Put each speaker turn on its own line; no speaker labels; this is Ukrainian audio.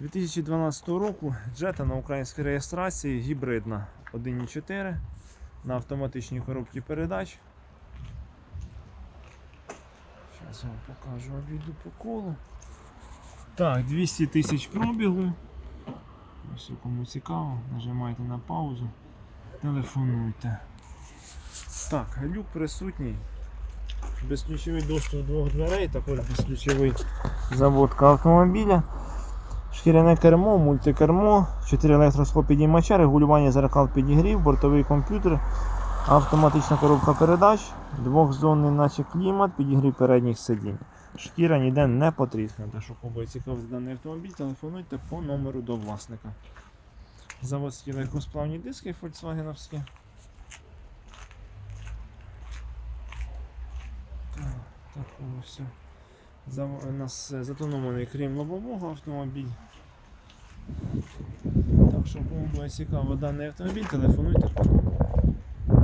2012 року джета на українській реєстрації гібридна 1.4 на автоматичній коробці передач. Зараз вам покажу, обійду по колу. Так, 200 тисяч пробігу. Ось кому цікаво, нажимайте на паузу, телефонуйте. Так, люк присутній. Безключовий доступ двох дверей, також безключовий заводка автомобіля. Шкіряне кермо, мультикермо, 4 електросхопідіймача, регулювання зеркал підігрів, бортовий комп'ютер, автоматична коробка передач, двохзонний наче клімат, підігрів передніх сидінь. Шкіра ніде не потріскнута. Що кого цікавий даний автомобіль, телефонуйте по номеру до власника. Заводські легкосплавні диски фольксвагеновські. Так, так ось. У нас е, затонований крім лобового автомобіль. Так що кому буде цікаво даний автомобіль, телефонуйте.